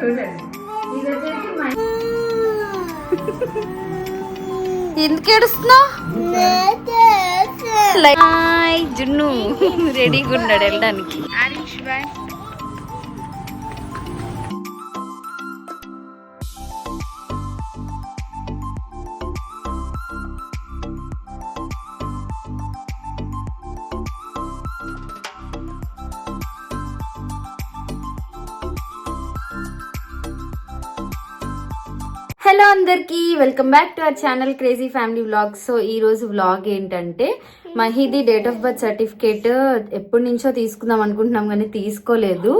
చూడండి. ఇది వచ్చేసి మా ఎందుకు ఏడుస్తున్నావు హాయ్ జున్ను. రెడీగా ఉన్నాడు వెళ్ళడానికి. ఆరిష్ బాయ్ హలో అందరికి welcome back to our channel crazy family vlog so ఈ రోజు వ్లాగ్ ఏంటంటే మహిది డేట్ ఆఫ్ బర్త్ సర్టిఫికేట్ ఎప్పటి నుంచో తీసుకుందాం అనుకుంటున్నాం కానీ తీసుకోలేదు.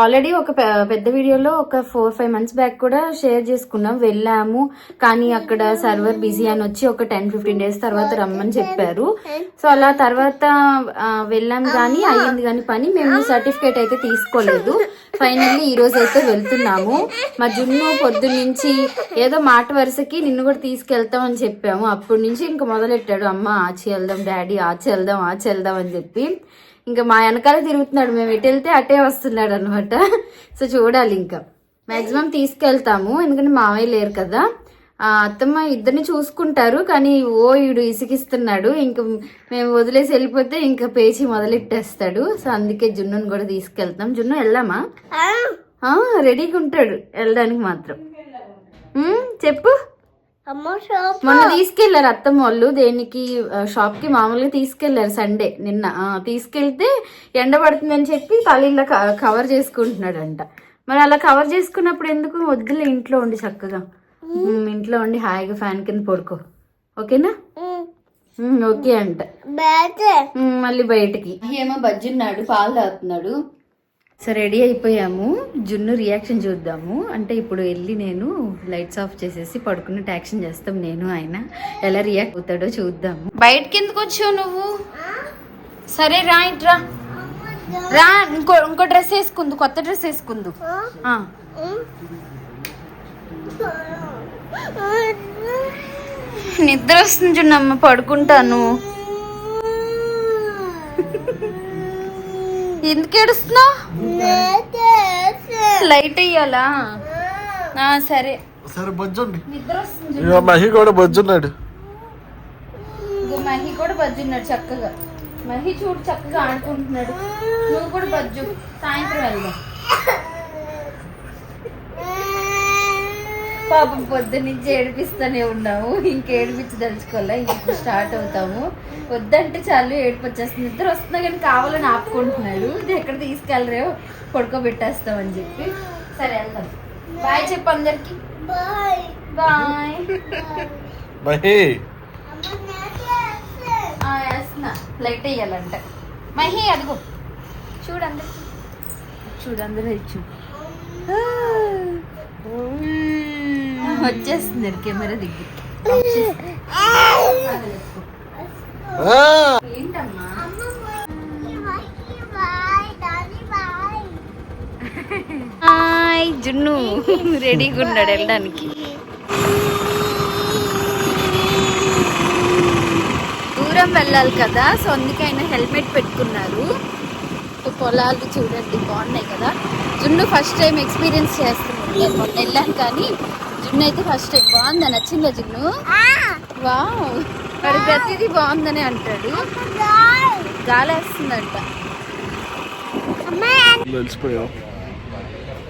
ఆల్రెడీ ఒక పెద్ద వీడియోలో ఒక ఫోర్ ఫైవ్ మంత్స్ బ్యాక్ కూడా షేర్ చేసుకున్నాం. వెళ్ళాము. కానీ అక్కడ సర్వర్ బిజీ అని వచ్చి ఒక టెన్ ఫిఫ్టీన్ డేస్ తర్వాత రమ్మని చెప్పారు. సో అలా తర్వాత వెళ్ళాం కానీ అయ్యింది కానీ పని. మేము సర్టిఫికేట్ అయితే తీసుకోలేదు. ఫైనల్లీ ఈ రోజు అయితే వెళ్తున్నాము. మా జున్ను పొద్దు నుంచి ఏదో మాట వరుసకి నిన్ను కూడా తీసుకెళ్తాం అని చెప్పాము. అప్పటి నుంచి ఇంకా మొదలెట్టాడు. అమ్మ ఆచి వెళ్దాం డాడీ ఆచి వెళ్దాం ఆచి వెళ్దాం అని చెప్పి. ఇంకా మా వెనకాల తిరుగుతున్నాడు. మేము ఎటు వెళ్తే అటే వస్తున్నాడు అనమాట సో చూడాలి ఇంకా. మాక్సిమం తీసుకెళ్తాము. ఎందుకంటే మావయ్య లేరు కదా. ఆ అత్తమ్మ ఇద్దరిని చూసుకుంటారు. కానీ ఓ ఈడు ఇసికిస్తున్నాడు. ఇంకా మేము వదిలేసి వెళ్ళిపోతే ఇంకా పేచి మొదలెట్టేస్తాడు. సో అందుకే జున్నుని కూడా తీసుకెళ్తాం జున్ను వెళ్దామా ఆ, రెడీగా ఉంటాడు. వెళ్ళడానికి మాత్రం. చెప్పు. మొన్న తీసుకెళ్ళారు అత్తమ్మ వాళ్ళు. దేనికి? షాప్కి మామూలుగా తీసుకెళ్ళారు సండే నిన్న. తీసుకెళ్తే ఎండ పడుతుందని చెప్పి తల కవర్ చేసుకుంటున్నాడంట. మరి అలా కవర్ చేసుకున్నప్పుడు ఎందుకు వద్దులే ఇంట్లో ఉండి చక్కగా? ఇంట్లో ఉండి హాయిగా ఫ్యాన్ కింద పడుకో. ఓకేనా? ఓకే అంట. మళ్ళీ బయటికి. ఏమో బజ్జున్నాడు పాలు తాగుతున్నాడు. సో రెడీ అయిపోయాము. జున్ను రియాక్షన్ చూద్దాము. అంటే ఇప్పుడు వెళ్ళి నేను లైట్స్ ఆఫ్ చేసేసి పడుకున్నట్టు యాక్షన్ చేస్తాం నేను ఆయన. ఎలా రియాక్ట్ అవుతాడో చూద్దాము. బయటకి ఎందుకు వచ్చావు నువ్వు? సరే రా ఇట్రా రా. ఇంకో ఇంకో డ్రెస్ వేసుకుందు కొత్త డ్రెస్ వేసుకుందు. నిద్ర వస్తుంది జున్నమ్మ పడుకుంటాను. ఎందుకు ఏడుస్తున్నావు? లైట్ అయ్యాలా ఆ, సరే. సరే బొజ్జుండి నిద్ర వస్తుంది. ఇక మహి కూడా బొజ్జున్నాడు ఇగో మహి కూడా బజ్జున్నాడు చక్కగా. మహి చూడు చక్కగా ఆడుకుంటున్నాడు. నువ్వు కూడా బజ్జు. సాయంత్రం వెళ్దాం. పాపం పొద్దు నుంచి ఏడిపిస్తూనే ఉన్నాము. ఇంక ఏడిపించి తలుచుకోలే ఇంక స్టార్ట్ అవుతాము. వద్దంటే చాలు ఏడుపు వచ్చేస్తుంది. నిద్ర వస్తున్నా కానీ కావాలని ఆపుకుంటున్నాడు ఇది ఎక్కడ తీసుకెళ్ళరేమో పడుకోబెట్టేస్తామని చెప్పి. సరే వెళ్దాం. బాయ్ చెప్పు అందరికి. బాయ్. ఆ, వేస్తున్నా. లైట్ వేయాలంట. మహి అడుగు చూడు అందరికి. చూడు అందరూ ఇచ్చు వచ్చేస్తుంది కెమెరా దగ్గర ఆ, ఏంటమ్మా? హాయ్ జున్ను. రెడీగా ఉన్నాడు వెళ్ళడానికి. దూరం వెళ్ళాలి కదా సో అందుకే ఆయన హెల్మెట్ పెట్టుకున్నారు. పొలాలు చూడండి బాగున్నాయి కదా. జున్ను ఫస్ట్ టైం ఎక్స్పీరియన్స్ చేస్తున్నాడు. నేను మొన్న వెళ్ళాను కానీ జున్ను అయితే ఫస్ట్ టైం బాగుందా నచ్చిందా జున్ను. వావ్. వాడు ప్రతిదీ బాగుందని అంటాడు. గాలి వేస్తుందంట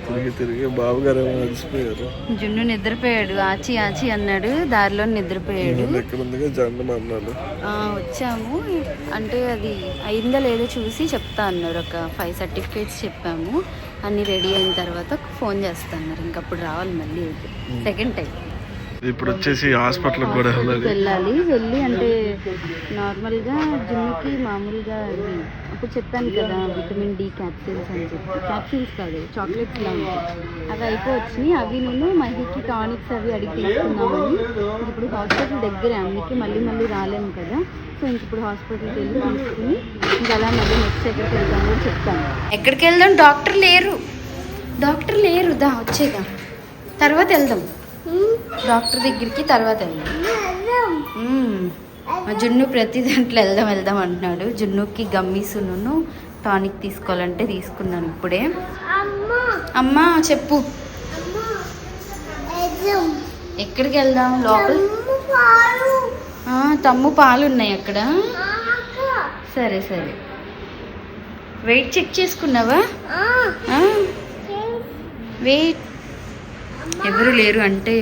తిరిగి తిరిగి బాబుగారు ఏమో తెలిసిపోయారు జున్ను నిద్రపోయాడు. ఆచి ఆచి అన్నాడు. దారిలో నిద్రపోయాడు. ఎక్కడ ఉందిగా? జండం అన్నాడు. వచ్చాము. అంటే అది అయిందో లేదో చూసి చెప్తా అన్నారు. ఒక ఫైవ్ సర్టిఫికేట్స్ చెప్పాము. అన్ని రెడీ అయిన తర్వాత ఫోన్ చేస్తా అన్నారు. ఇంకప్పుడు రావాలి మళ్ళీ సెకండ్ టైం ఇప్పుడు వచ్చేసి హాస్పిటల్ కూడా వెళ్ళాలి. వెళ్ళాలి. వెళ్ళి అంటే నార్మల్గా జున్నుకి మామూలుగా అది అప్పుడు చెప్పాను కదా విటమిన్ డి క్యాప్సిల్స్ అని చెప్పి. క్యాప్సిల్స్ కాదు చాక్లెట్స్ లా ఉంటాయి. అవి అయిపోయి అవి నేను మహికి టానిక్స్ అవి అడిగి తీసుకుందామని ఇప్పుడు హాస్పిటల్ దగ్గరే అందుకే మళ్ళీ మళ్ళీ రాలేము కదా. సో ఇంక ఇప్పుడు హాస్పిటల్కి వెళ్ళి తీసుకుని ఇంకా అలా మళ్ళీ నెక్స్ట్ ఎక్కడికి వెళ్దాం కూడా చెప్తాను ఎక్కడికి వెళ్దాం? డాక్టర్ లేరు. డాక్టర్ లేరు. దా వచ్చేదా తర్వాత వెళ్దాం. డాక్టర్ దగ్గరికి తర్వాత వెళ్దాం జున్ను ప్రతి దాంట్లో వెళ్దాం వెళ్దాం అంటున్నాడు. జున్నుకి గమ్మీసును టానిక్ తీసుకోవాలంటే తీసుకున్నాను ఇప్పుడే. అమ్మా. చెప్పు. ఎక్కడికి వెళ్దాం? లోపల? తమ్ము పాలు. ఉన్నాయి అక్కడ. సరే సరే. వెయిట్ చెక్ చేసుకున్నావా? వెయిట్. ఎవరు లేరు అంటే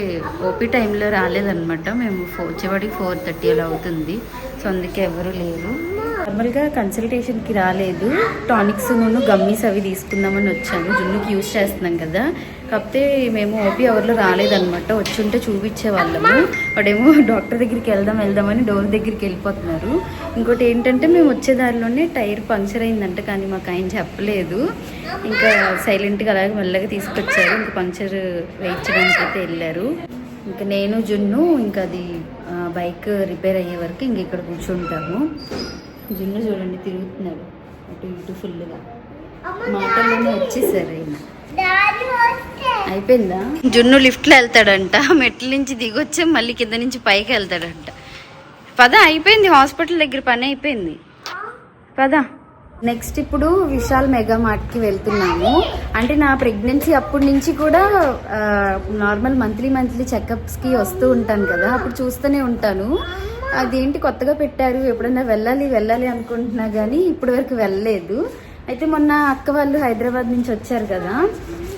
ఓపీ టైంలో రాలేదన్నమాట. మేము ఫోర్ వచ్చేవాడికి ఫోర్ థర్టీ అలా అవుతుంది. సో అందుకే ఎవరు లేరు. నార్మల్గా కన్సల్టేషన్కి రాలేదు. టానిక్స్ నూనె గమ్మీస్ అవి తీసుకుందామని వచ్చాను జున్నుకి యూస్ చేస్తున్నాం కదా. కాకపోతే మేము ఓపీ అవర్లో రాలేదన్నమాట. వచ్చి ఉంటే చూపించే వాళ్ళము వాడేమో డాక్టర్ దగ్గరికి వెళ్దాం వెళ్దామని డోర్ దగ్గరికి వెళ్ళిపోతున్నారు. ఇంకోటి ఏంటంటే మేము వచ్చే దారిలోనే టైర్ పంక్చర్ అయిందంట కానీ మాకు ఆయన చెప్పలేదు. ఇంకా సైలెంట్గా అలాగే మెల్లగా తీసుకొచ్చారు. ఇంకా పంక్చర్ వేయించడానికి అయితే వెళ్ళారు. ఇంకా నేను జున్ను ఇంకా అది బైక్ రిపేర్ అయ్యే వరకు ఇంక ఇక్కడ కూర్చుంటాము. జున్ను చూడండి తిరుగుతున్నాడు అటు ఇటు ఫుల్గా. మాటల్లోనే వచ్చేసారు ఆయన. అయిపోయిందా? జున్ను లిఫ్ట్లో వెళ్తాడంట మెట్ల నుంచి దిగొచ్చి మళ్ళీ కింద నుంచి పైకి వెళ్తాడంట. పద అయిపోయింది హాస్పిటల్ దగ్గర పని అయిపోయింది. పద. నెక్స్ట్ ఇప్పుడు విశాల్ మెగా మార్ట్కి వెళ్తున్నాము. అంటే నా ప్రెగ్నెన్సీ అప్పటి నుంచి కూడా నార్మల్ మంత్లీ మంత్లీ చెకప్స్కి వస్తూ ఉంటాను కదా అప్పుడు చూస్తూనే ఉంటాను. అదేంటి కొత్తగా పెట్టారు ఎప్పుడైనా వెళ్ళాలి వెళ్ళాలి అనుకుంటున్నా కానీ ఇప్పటి వరకు వెళ్ళలేదు. అయితే మొన్న అక్క వాళ్ళు హైదరాబాద్ నుంచి వచ్చారు కదా.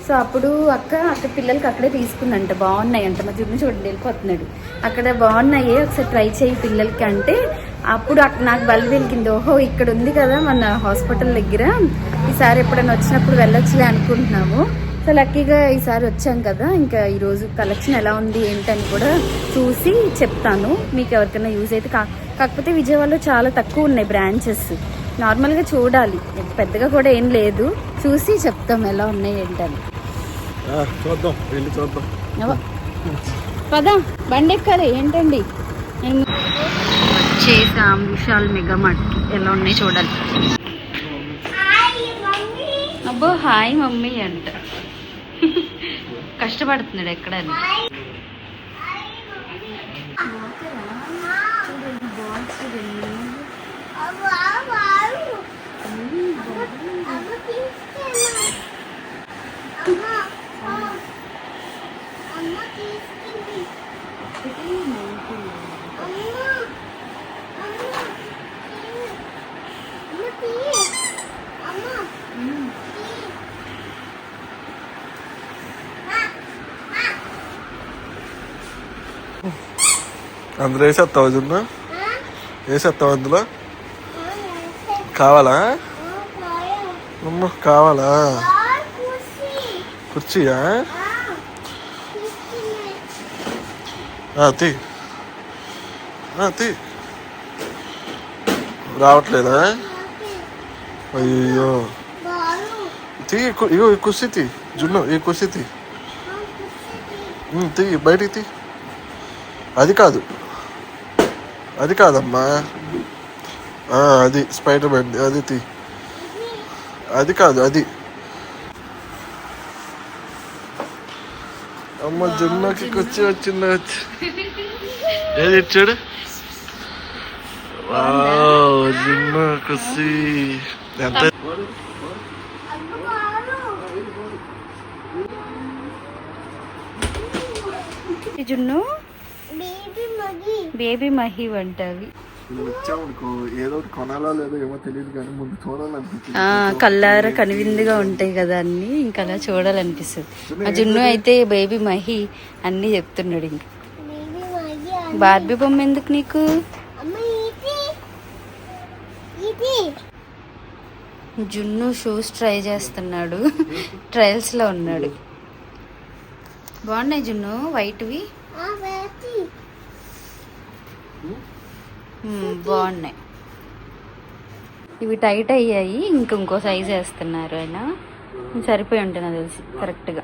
సో అప్పుడు అక్క అక్కడ పిల్లలకి అక్కడే తీసుకుందంట. బాగున్నాయి అంట. మా చూడండి చూడండి వెళ్ళిపోతున్నాడు. అక్కడ బాగున్నాయి. ఒకసారి ట్రై చేయి పిల్లలకి అంటే. అప్పుడు అక్కడ నాకు బలి వెలిగింది ఓహో ఇక్కడ ఉంది కదా మన హాస్పిటల్ దగ్గర. ఈసారి ఎప్పుడైనా వచ్చినప్పుడు వెళ్ళొచ్చులే అనుకుంటున్నాము. సో లక్కీగా ఈసారి వచ్చాం కదా. ఇంకా ఈరోజు కలెక్షన్ ఎలా ఉంది ఏంటని కూడా చూసి చెప్తాను. మీకు ఎవరికైనా యూజ్ అయితే కాకపోతే విజయవాడలో చాలా తక్కువ ఉన్నాయి బ్రాంచెస్. నార్మల్గా చూడాలి. పెద్దగా కూడా ఏం లేదు. చూసి చెప్తాం ఎలా ఉన్నాయి ఏంటని. ఆ, చూద్దాం. వెళ్ళి చూద్దాం. అవ్వ. పద బండి ఎక్కాలి ఏంటండి? నేను వచ్చేసాం విశాల్ మెగా మార్ట్కి ఎలా ఉన్నాయి చూడాలి. అబ్బో హాయ్ మమ్మీ అంట. కష్టపడుతున్నాడు ఎక్కడ అందులో వేసేస్తావు జున్ను? వేసేస్తావు అందులో? కావాలా? అమ్మ కావాలా? కుర్చీయా? తీ. తీ. రావట్లేదా? అయ్యో తీ ఇగో ఈ కుర్చీ తీ. జున్ను ఈ కుర్చీ తీ. తీ బయటికి తీ. అది కాదు. అది కాదమ్మా. అది స్పైడర్ మ్యాన్ అది తీ. అది కాదు అది. అమ్మ జున్నకి కుర్చీ వచ్చింది. వచ్చి ఏది ఇచ్చాడు? వావ్, జున్న కుర్చీ ఎంత? జున్ను బేబీ మహి వంటవి. వచ్చామనుకో ఏదో ఒకటి కొనాలా లేదో ఏమో తెలియదు కానీ ముందు చూడాలనిపించింది ఆ కళ్ళార కనువిందుగా ఉంటాయి కదా అన్ని ఇంకా అలా చూడాలనిపిస్తుంది. ఆ జున్ను అయితే బేబీ మహి అన్ని చెప్తున్నాడు ఇంకా. బార్బీ బొమ్మ ఎందుకు నీకు? జున్ను షూస్ ట్రై చేస్తున్నాడు. ట్రయల్స్లో ఉన్నాడు. బాగున్నాయి జున్ను వైట్వి? బాగున్నాయి. ఇవి టైట్ అయ్యాయి ఇంక ఇంకో సైజ్ వేస్తున్నారు ఆయన. సరిపోయి ఉంటుంది నాకు తెలిసి కరెక్ట్గా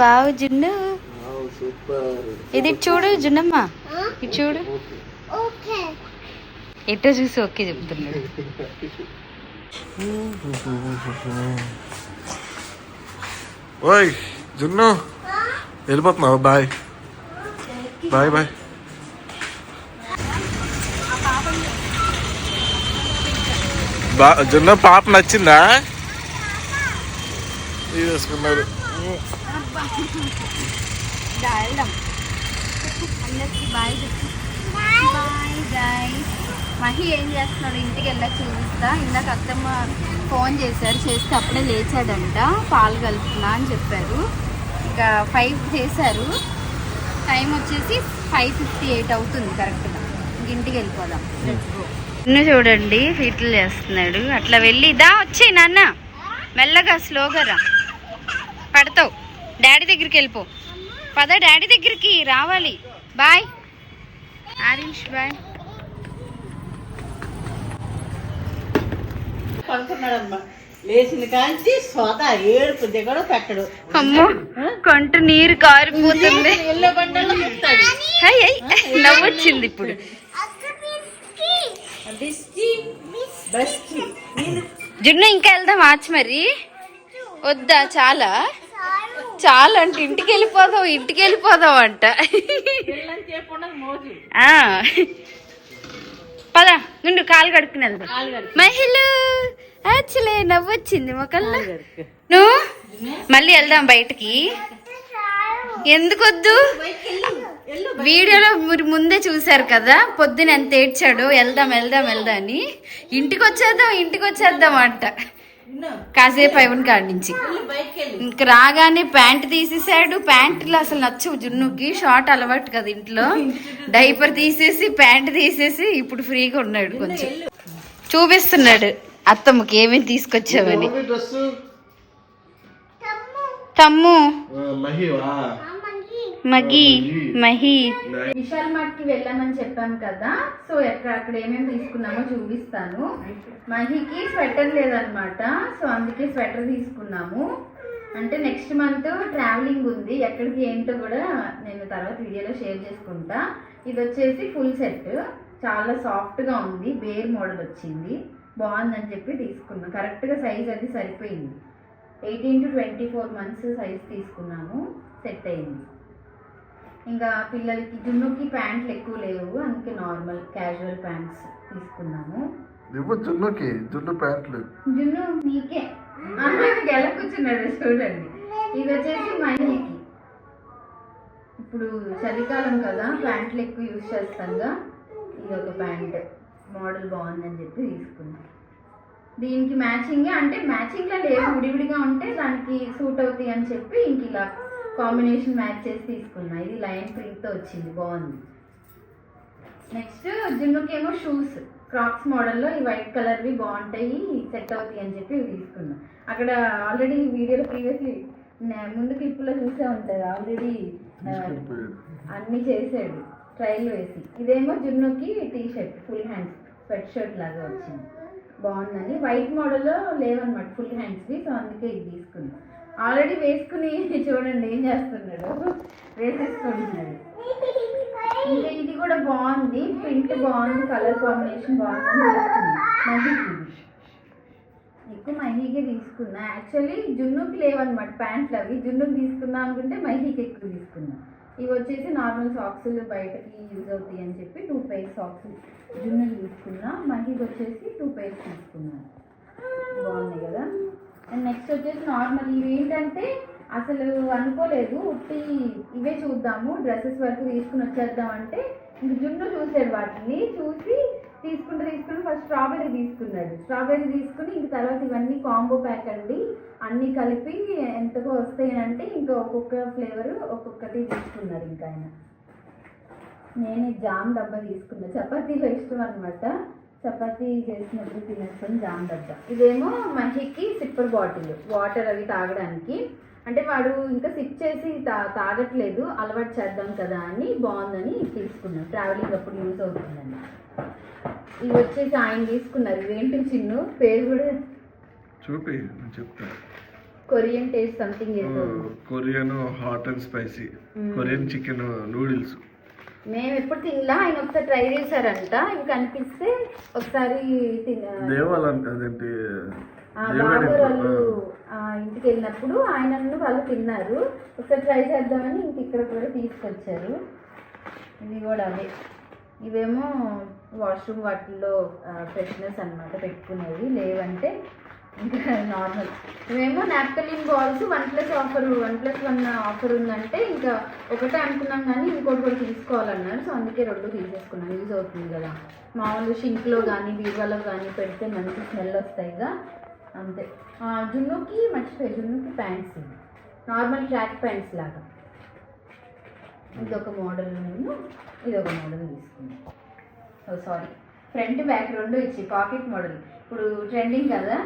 వావ్ జున్ను. సూపర్. ఇది చూడు జున్నమ్మ. ఇటు చూడు. ఎటో చూసి ఓకే చెప్తున్నాడు. ఓయ్ జున్ను. వెళ్ళిపోతున్నావు? బాయ్. Bye bye. బా జున్న పాప నచ్చిందా? ఇది వేసుకున్నారు మహి ఏం చేస్తున్నాడు? ఇంటికి వెళ్ళాక చూపిస్తా. ఇందాక అత్తమ్మ ఫోన్ చేశారు. చేస్తే అప్పుడే లేచాడంట. పాలు కలుపుతున్నా అని చెప్పారు. ఇంకా ఫైవ్ చేశారు. టైం వచ్చేసి ఫైవ్ ఫిఫ్టీ ఎయిట్ అవుతుంది. కరెక్ట్గా. ఇంక ఇంటికి వెళ్ళిపోదాం. నిన్ను చూడండి ఫీట్లు చేస్తున్నాడు అట్లా వెళ్ళి దా వచ్చే నాన్న. మెల్లగా స్లోగా రా. పడతావు. డాడీ దగ్గరికి వెళ్ళిపో. పద డాడీ దగ్గరికి రావాలి. బాయ్. ఆరిష్ బాయ్. పడుకున్నాడమ్మా. లేచిన కాంచి స్వత ఏడుపు దిగడు పెట్టడు. అమ్మో కొంట నీరు కారిపోతుంది. నవ్వొచ్చింది ఇప్పుడు. జున్ను ఇంకా వెళ్దాం ఆచి మరి. వద్దా చాలా? చాలా అంటే ఇంటికి వెళ్ళిపోదాం ఇంటికి వెళ్ళిపోదాం అంట. పద నుండు కాలు కడుక్కుని వెళ్దాం. కాలు కడుక్కో. మహిళ యాక్చువల్లీ నవ్వొచ్చింది మొక్కల్లో. నువ్వు? మళ్ళీ వెళ్దాం బయటికి. ఎందుకు వద్దు వీడియోలో మీరు ముందే చూసారు కదా పొద్దున ఎంత ఏడ్చాడో వెళ్దాం వెళ్దాం వెళ్దాం అని ఇంటికి వచ్చేద్దాం ఇంటికి వచ్చేద్దాం అంట కాసేపు అయిన కాడి నుంచి. ఇంక రాగానే ప్యాంట్ తీసేసాడు ప్యాంట్లో అసలు నచ్చవు జున్నుకి. షార్ట్ అలవాటు కదా ఇంట్లో. డైపర్ తీసేసి ప్యాంట్ తీసేసి ఇప్పుడు ఫ్రీగా ఉన్నాడు కొంచెం. చూపిస్తున్నాడు అత్తమ్మకి ఏమేమి తీసుకొచ్చావని. తమ్ము. మగి మహి. విశాల్ మార్ట్కి వెళ్ళామని చెప్పాను కదా సో ఎక్కడ అక్కడ ఏమేమి తీసుకున్నామో చూపిస్తాను. మహికి స్వెటర్ లేదనమాట సో అందుకే స్వెటర్ తీసుకున్నాము. అంటే నెక్స్ట్ మంత్ ట్రావెలింగ్ ఉంది ఎక్కడికి ఏంటో కూడా నేను తర్వాత వీడియోలో షేర్ చేసుకుంటా. ఇది వచ్చేసి ఫుల్ సెట్ చాలా సాఫ్ట్గా ఉంది బేర్ మోడల్ వచ్చింది. బాగుందని చెప్పి తీసుకున్నాం. కరెక్ట్గా సైజ్ అది సరిపోయింది. Eighteen to twenty four months size తీసుకున్నాము సెట్ అయింది. ఇంకా పిల్లలకి జున్నుకి ప్యాంట్లు ఎక్కువ లేవు. అందుకే నార్మల్ క్యాజువల్ ప్యాంట్స్ తీసుకున్నాము. ఇవ్వు జున్నుకి జున్ను ప్యాంట్లు. జున్ను నీకే. ఎలా కూర్చున్నాడు చూడండి. ఇది వచ్చేసి మైనీకి ఇప్పుడు చలికాలం కదా ప్యాంట్లు ఎక్కువ యూజ్ చేస్తాంగా ఇది ఒక ప్యాంట్. మోడల్ బాగుందని చెప్పి తీసుకున్నాం. దీనికి మ్యాచింగ్ అంటే మ్యాచింగ్ లా లేవు విడివిడిగా ఉంటే దానికి సూట్ అవుతాయి అని చెప్పి ఇంక ఇలా కాంబినేషన్ మ్యాచ్ చేసి తీసుకున్నా. ఇది లైన్ ప్రింట్తో వచ్చింది. బాగుంది. Next జున్నుకేమో shoes. క్రాక్స్ మోడల్లో ఈ వైట్ కలర్వి బాగుంటాయి సెట్ అవుతాయి అని చెప్పి ఇవి తీసుకున్నా. అక్కడ ఆల్రెడీ వీడియోలో ప్రీవియస్లీ ముందు క్లిప్లో చూసే ఉంటుంది. ఆల్రెడీ అన్ని చేసాడు. ట్రైల్ వేసి. ఇదేమో జున్నుకి T shirt full hands sweatshirt లాగా వచ్చింది. బాగుందని. వైట్ మోడల్లో లేవన్నమాట ఫుల్ హ్యాండ్స్వి. సో అందుకే ఇది తీసుకున్నాం. ఆల్రెడీ వేసుకుని చూడండి ఏం చేస్తున్నాడు. వేసేసుకుంటున్నాడు. ఇంకా ఇది కూడా బాగుంది. ప్రింట్ బాగుంది కలర్ కాంబినేషన్ బాగుంది. మహికి ఎక్కువ మహీకే తీసుకున్నా. యాక్చువల్లీ జున్నుకి లేవన్నమాట ప్యాంట్లు అవి. జున్నుకి తీసుకున్నా అనుకుంటే మహీకి ఎక్కువ తీసుకున్నా. ఇవి వచ్చేసి నార్మల్ సాక్స్ బయటకి యూజ్ అవుతాయి అని చెప్పి టూ పైర్ సాక్స్ జున్ను తీసుకున్నా. మహీకి వచ్చేసి టూ పైర్స్ తీసుకున్నాను బాగున్నాయి కదా? అండ్ నెక్స్ట్ వచ్చేసి నార్మల్ ఇవి ఏంటంటే అసలు అనుకోలేదు ఉట్టి ఇవే చూద్దాము డ్రెస్సెస్ వరకు తీసుకుని వచ్చేద్దాం అంటే ఇంక జున్ను చూసాడు వాటిని చూసి తీసుకుంటూ తీసుకుని ఫస్ట్ స్ట్రాబెర్రీ తీసుకున్నాడు స్ట్రాబెర్రీ తీసుకుని ఇంక తర్వాత ఇవన్నీ కాంబో ప్యాక్ అండి. అన్నీ కలిపి ఎంతగా వస్తాయనంటే ఇంకా ఒక్కొక్క ఫ్లేవర్ ఒక్కొక్కటి తీసుకున్నారు ఇంకా ఆయన. నేను జామ్ డబ్బా తీసుకున్నా. చపాతీలో ఇష్టం అనమాట చపాతీ చేసినప్పుడు తినేస్తాను జామ్ డబ్బా ఇదేమో మహికి సిప్పర్ బాటిల్ వాటర్ అవి తాగడానికి. అంటే వాడు ఇంకా సిప్ చేసి తా తాగట్లేదు అలవాటు చేద్దాం కదా అని బాగుందని తీసుకున్నాను ట్రావెలింగ్ అప్పుడు యూజ్ అవుతుందని. ఇవి వచ్చేసి ఆయన తీసుకున్నారు. ఇవేంటి చిన్ను? పేరు కూడా చూపి చెప్తా. Korean taste something Korean hot and spicy. Korean chicken noodles. మేము ఎప్పుడు తినలా. ఆయన ఒకసారి ట్రై చేశారంట. ఇంకా అనిపిస్తే ఒకసారి తిన దేవాల అదేంటి? ఆ దేవాలయం బాబు వాళ్ళు ఇంటికి వెళ్ళినప్పుడు ఆయన వాళ్ళు తిన్నారు. ఒకసారి ట్రై చేద్దామని ఇంక ఇక్కడ కూడా తీసుకొచ్చారు. ఇవి కూడా అవే. ఇవేమో వాష్రూమ్ వాటిల్లో ఫ్రెష్నెస్ అన్నమాట పెట్టుకునేవి. లేవంటే ఇంకా నార్మల్. మేము naphthalene balls one plus offer one plus one offer ఉందంటే ఇంకా ఒకటే అనుకున్నాం కానీ ఇంకోటి కూడా తీసుకోవాలన్నారు. సో అందుకే రెండు తీసేసుకున్నాను యూజ్ అవుతుంది కదా. మామూలు షింక్లో కానీ బీరువాలో కానీ పెడితే మంచి స్మెల్ వస్తాయిగా. అంతే. జున్నుకి మర్చిపోయి. జున్నుకి ప్యాంట్స్ నార్మల్ ట్రాక్ ప్యాంట్స్ లాగా. ఇదొక మోడల్ నేను. ఇది ఒక మోడల్ తీసుకున్నాను oh, సారీ ఫ్రంట్ బ్యాక్ రెండు ఇచ్చి పాకెట్ మోడల్. ఇప్పుడు ట్రెండింగ్ కదా?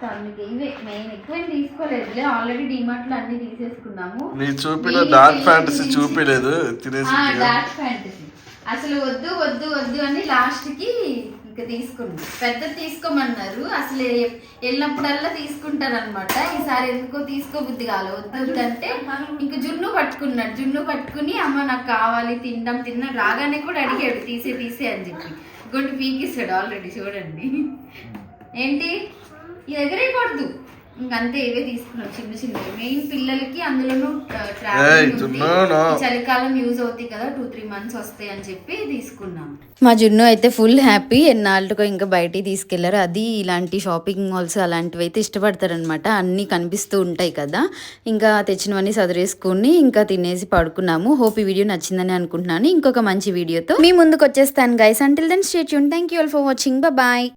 సో అందుకే ఇవే మెయిన్ ఎక్కువ ఏం తీసుకోలేదులే ఆల్రెడీ డిమార్ట్లో అన్ని తీసేసుకున్నాము. నీ చూపిన డార్క్ ఫ్యాంటసీ చూపిలేదు డార్క్ ఫ్యాంటసీ అసలు వద్దు వద్దు వద్దు అని లాస్ట్కి ఇంకా తీసుకున్నాం. పెద్ద తీసుకోమన్నారు. అసలు వెళ్ళినప్పుడల్లా తీసుకుంటారనమాట ఈసారి ఎందుకో తీసుకోబుద్ధి కాలే. వద్దు వద్దు అంటే ఇంక జున్ను పట్టుకున్నాడు. జున్ను పట్టుకుని అమ్మ నాకు కావాలి తింటాం తిన్నా రాగానే కూడా అడిగాడు తీసే తీసే అని చెప్పి. ఇంకోటి పీకిస్తాడు ఆల్రెడీ చూడండి. ఏంటి? ఈ ఎగరేయకూడదు. ఇంకంతే ఇవే తీసుకున్నాం చిన్న చిన్నవి. మెయిన్ పిల్లలకి అందులోనూ ట్రావెలింగ్ చలికాలం యూజ్ అవుతాయి కదా టూ త్రీ మంత్స్ వస్తాయి అని చెప్పి తీసుకున్నాం. మా జున్ను అయితే ఫుల్ హ్యాపీ ఎన్నాళ్ళకో ఇంకా బయటికి తీసుకెళ్ళారు. అది ఇలాంటి షాపింగ్ మాల్స్ అలాంటివి అయితే ఇష్టపడతారనమాట అన్నీ కనిపిస్తూ ఉంటాయి కదా. ఇంకా తెచ్చినవన్నీ సదిరేసుకుని ఇంకా తినేసి పడుకున్నాము. హోప్ ఈ వీడియో నచ్చిందని అనుకుంటున్నాను. ఇంకొక మంచి వీడియోతో మీ ముందుకు వచ్చేస్తాను guys until then stay Yoon thank you all for watching bye